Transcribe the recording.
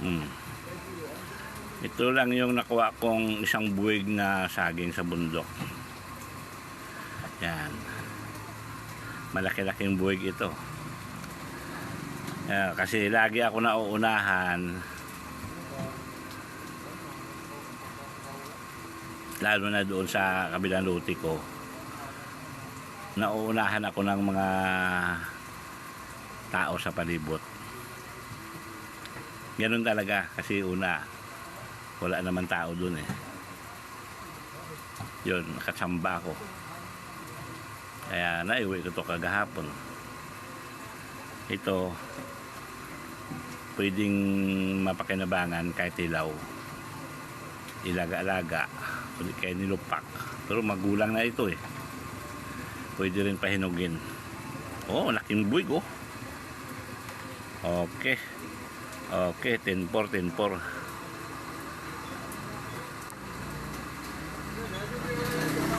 Hmm. Ito lang yung nakuha kong isang buwig na saging sa bundok. Yan. Malaki-laking buwig ito. Yan, kasi lagi ako nauunahan. Lalo na doon sa kabilang luti ko. Nauunahan ako ng mga tao sa palibot. Ganun talaga kasi una wala naman tao dun eh. Yun, nakasamba ako. Kaya naiwi ko to kagahapon. Ito, pwedeng mapakinabangan kahit ilaw. Ilaga-alaga. Kundi kaya nilupak. Pero magulang na ito eh. Pwede rin pahinugin. Oh, laking buwig oh. Okay. Okay, 10-4, 10-4.